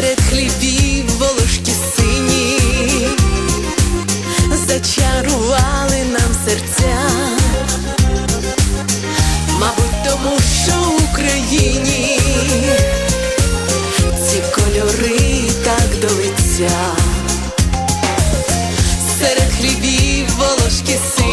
серед хлібів волошки сині, зачарували нам серця, мабуть, тому що в Україні ці кольори так до лиця, серед хлібів волошки сині.